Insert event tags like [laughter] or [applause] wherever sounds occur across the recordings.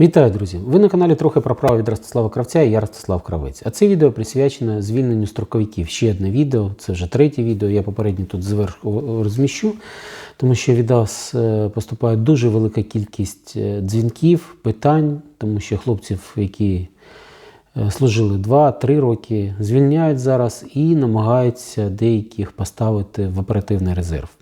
Вітаю, друзі! Ви на каналі трохи про право від Ростислава Кравця і я Ростислав Кравець. А це відео присвячено звільненню строковиків. Ще одне відео, це вже третє відео. Я попередньо тут зверху розміщу, тому що від вас е, поступає дуже велика кількість е, дзвінків, питань, тому що хлопців, які е, служили 2-3 роки, звільняють зараз і намагаються деяких поставити в оперативний резерв.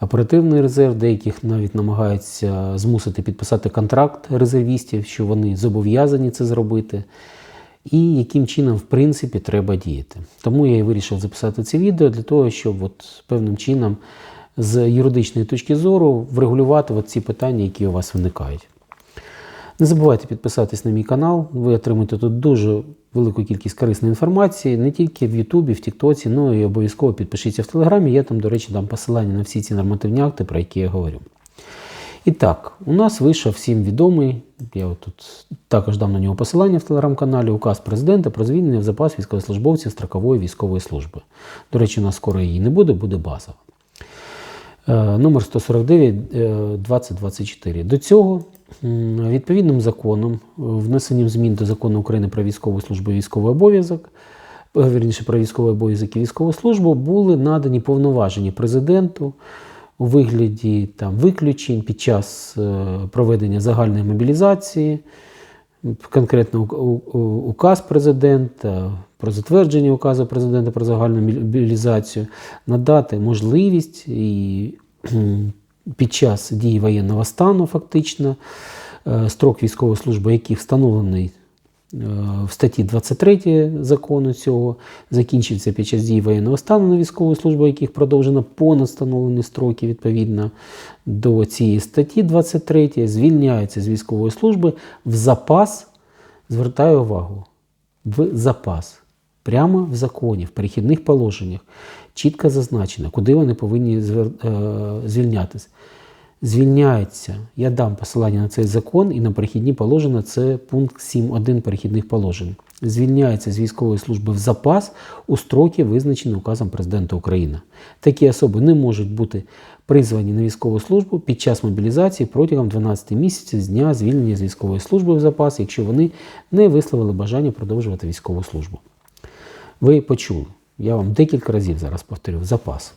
Оперативний резерв, деяких навіть намагаються змусити підписати контракт резервістів, що вони зобов'язані це зробити, і яким чином, в принципі, треба діяти. Тому я і вирішив записати це відео для того, щоб от певним чином з юридичної точки зору врегулювати от ці питання, які у вас виникають. Не забувайте підписатись на мій канал, ви отримаєте тут дуже велику кількість корисної інформації, не тільки в Ютубі, в Тіктоці, ну і обов'язково підпишіться в Телеграмі. Я там, до речі, дам посилання на всі ці нормативні акти, про які я говорю. І так, у нас вийшов всім відомий, я от тут також дам на нього посилання в телеграм-каналі, указ президента про звільнення в запас військовослужбовців строкової військової служби. До речі, у нас скоро її не буде, буде базова. Е, Номер 149 е, 2024. До цього відповідним законом, е, внесенням змін до закону України про військову службу і військовий обов'язок, е, вірніше про військовий обов'язок і військову службу, були надані повноваження президенту у вигляді там, виключень під час е, проведення загальної мобілізації, конкретно указ президента про затвердження указу президента про загальну мобілізацію, надати можливість і під час дії воєнного стану, фактично, е, строк військової служби, який встановлений е, в статті 23 закону цього, закінчиться під час дії воєнного стану на військову службу, яких продовжено понад встановлені строки відповідно до цієї статті 23, звільняється з військової служби в запас, звертаю увагу, в запас. Прямо в законі, в перехідних положеннях чітко зазначено, куди вони повинні е, звільнятися. Звільняється, я дам посилання на цей закон і на перехідні положення, це пункт 7.1 перехідних положень. Звільняється з військової служби в запас у строки, визначені указом президента України. Такі особи не можуть бути призвані на військову службу під час мобілізації протягом 12 місяців з дня звільнення з військової служби в запас, якщо вони не висловили бажання продовжувати військову службу. Ви почули. Я вам декілька разів зараз повторю запас.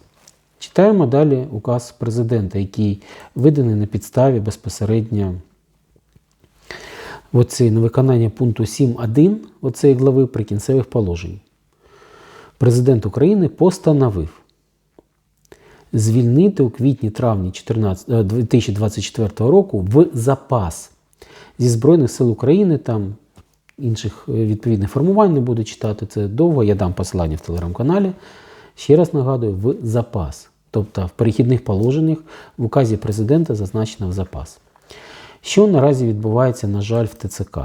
Читаємо далі указ президента, який виданий на підставі безпосередньо оцей, на виконання пункту 7.1 оцеї глави прикінцевих положень. Президент України постановив звільнити у квітні-травні 14 е, 2024 року в запас зі Збройних сил України там інших е, відповідних формувань не буду читати це довго. Я дам посилання в телеграм-каналі. Ще раз нагадую, в запас. Тобто в перехідних положеннях в указі президента зазначено в запас. Що наразі відбувається, на жаль, в ТЦК?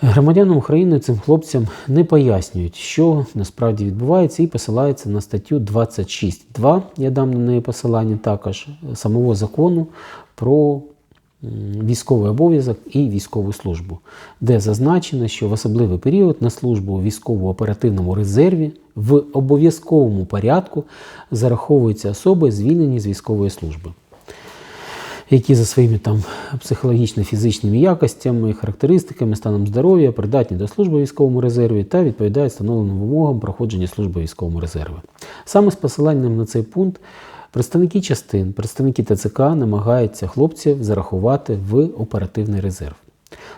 Громадянам України цим хлопцям не пояснюють, що насправді відбувається, і посилаються на статтю 26.2, я дам на неї посилання також самого закону про військовий обов'язок і військову службу, де зазначено, що в особливий період на службу у військово-оперативному резерві в обов'язковому порядку зараховуються особи, звільнені з військової служби які за своїми там психологічно-фізичними якостями, характеристиками, станом здоров'я придатні до служби військовому резерві та відповідають встановленим вимогам проходження служби військовому резерві. Саме з посиланням на цей пункт представники частин, представники ТЦК намагаються хлопців зарахувати в оперативний резерв.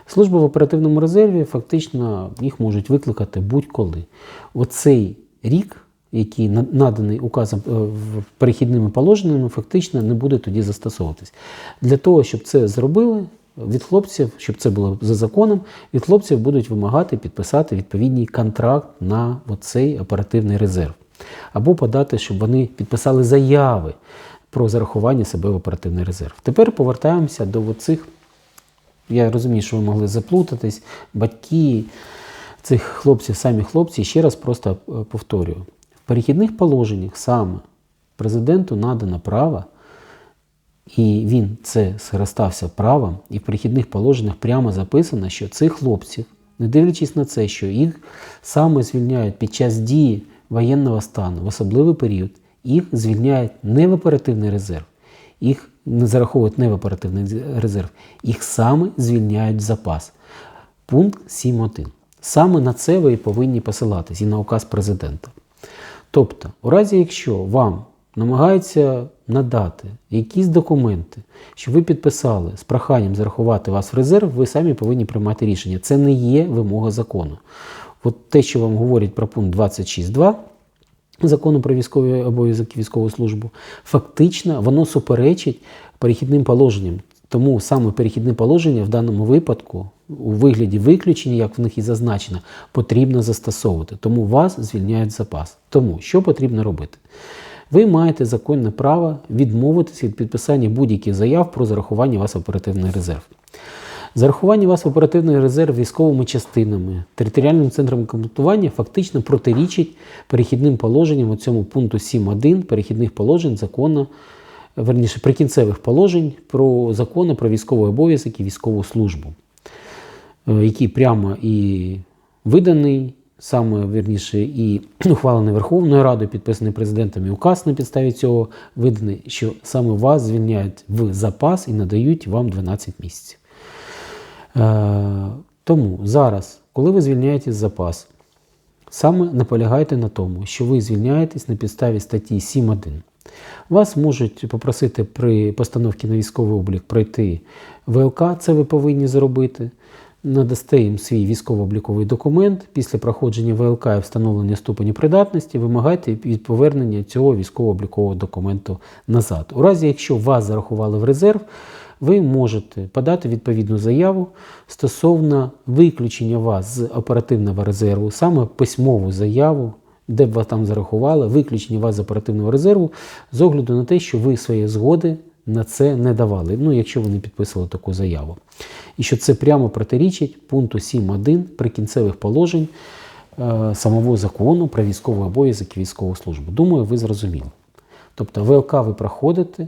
Служба в оперативному резерві фактично їх можуть викликати будь-коли. Оцей рік, який наданий указом е, перехідними положеннями, фактично не буде тоді застосовуватись. Для того, щоб це зробили, від хлопців, щоб це було за законом, від хлопців будуть вимагати підписати відповідний контракт на цей оперативний резерв. Або подати, щоб вони підписали заяви про зарахування себе в оперативний резерв. Тепер повертаємося до цих я розумію, що ви могли заплутатись, батьки цих хлопців, самі хлопці, ще раз просто е, повторюю. В перехідних положеннях саме президенту надано право, і він це скористався правом, і в перехідних положеннях прямо записано, що цих хлопців, не дивлячись на це, що їх саме звільняють під час дії воєнного стану в особливий період, їх звільняють не в оперативний резерв, їх не зараховують не в оперативний резерв, їх саме звільняють в запас. Пункт 7.1. Саме на це ви повинні посилатись і на указ президента. Тобто, у разі, якщо вам намагаються надати якісь документи, що ви підписали з проханням зарахувати вас в резерв, ви самі повинні приймати рішення. Це не є вимога закону. От те, що вам говорять про пункт 26.2 закону про військовий обов'язок військову службу, фактично воно суперечить перехідним положенням. Тому саме перехідне положення в даному випадку, у вигляді виключення, як в них і зазначено, потрібно застосовувати. Тому вас звільняють запас. Тому що потрібно робити? Ви маєте законне право відмовитися від підписання будь-яких заяв про зарахування вас оперативний резерв. Зарахування вас в оперативний резерв військовими частинами, територіальним центром комплектування фактично протирічить перехідним положенням у цьому пункту 7.1 перехідних положень закону, верніше прикінцевих положень про закони про військовий обов'язок і військову службу, е, який прямо і виданий, саме вірніше, і [clears throat] ухвалений Верховною Радою, підписаний президентом і указ на підставі цього виданий, що саме вас звільняють в запас і надають вам 12 місяців. Е, Тому зараз, коли ви звільняєтесь з запасу, саме наполягайте на тому, що ви звільняєтесь на підставі статті 7.1. Вас можуть попросити при постановці на військовий облік пройти ВЛК, це ви повинні зробити. Надасте їм свій військово-обліковий документ. Після проходження ВЛК і встановлення ступені придатності вимагайте від повернення цього військово-облікового документу назад. У разі, якщо вас зарахували в резерв, ви можете подати відповідну заяву стосовно виключення вас з оперативного резерву, саме письмову заяву, де б вас там зарахували, виключення вас з оперативного резерву з огляду на те, що ви своєї згоди на це не давали, ну якщо ви не підписували таку заяву. І що це прямо протирічить пункту 7.1 прикінцевих положень е, самого закону про військовий обов'язок і військову службу. Думаю, ви зрозуміли. Тобто ВЛК ви проходите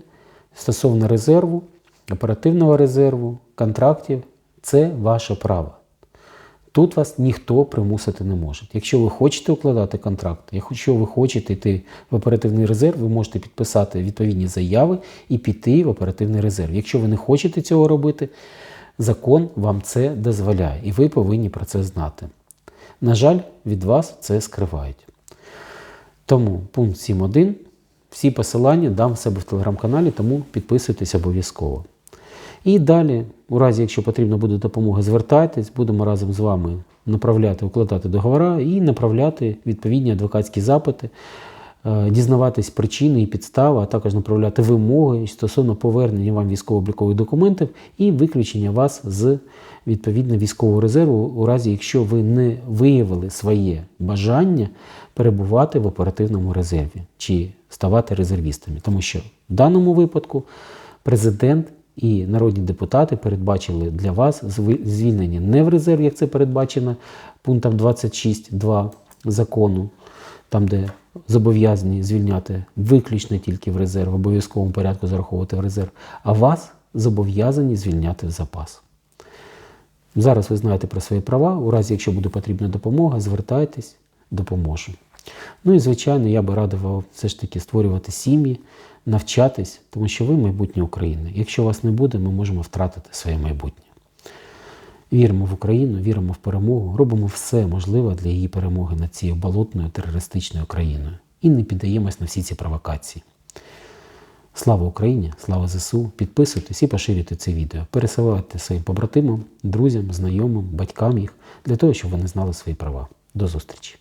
стосовно резерву, оперативного резерву, контрактів це ваше право. Тут вас ніхто примусити не може. Якщо ви хочете укладати контракт, якщо ви хочете йти в оперативний резерв, ви можете підписати відповідні заяви і піти в оперативний резерв. Якщо ви не хочете цього робити, закон вам це дозволяє, і ви повинні про це знати. На жаль, від вас це скривають. Тому пункт 7.1. Всі посилання дам в себе в телеграм-каналі, тому підписуйтесь обов'язково. І далі, у разі, якщо потрібна буде допомога, звертайтесь, будемо разом з вами направляти, укладати договори і направляти відповідні адвокатські запити, е, дізнаватись причини і підстави, а також направляти вимоги стосовно повернення вам військово-облікових документів і виключення вас з відповідно військового резерву, у разі, якщо ви не виявили своє бажання перебувати в оперативному резерві чи ставати резервістами. Тому що в даному випадку президент і народні депутати передбачили для вас звільнення не в резерв, як це передбачено пунктом 26.2 закону, там, де зобов'язані звільняти виключно тільки в резерв, в обов'язковому порядку зараховувати в резерв, а вас зобов'язані звільняти в запас. Зараз ви знаєте про свої права. У разі, якщо буде потрібна допомога, звертайтесь, допоможу. Ну і, звичайно, я би радив вам все ж таки створювати сім'ї, навчатись, тому що ви майбутнє України. Якщо вас не буде, ми можемо втратити своє майбутнє. Віримо в Україну, віримо в перемогу, робимо все можливе для її перемоги над цією болотною терористичною країною і не піддаємось на всі ці провокації. Слава Україні! Слава ЗСУ! Підписуйтесь і поширюйте це відео. Пересилайте своїм побратимам, друзям, знайомим, батькам їх для того, щоб вони знали свої права. До зустрічі!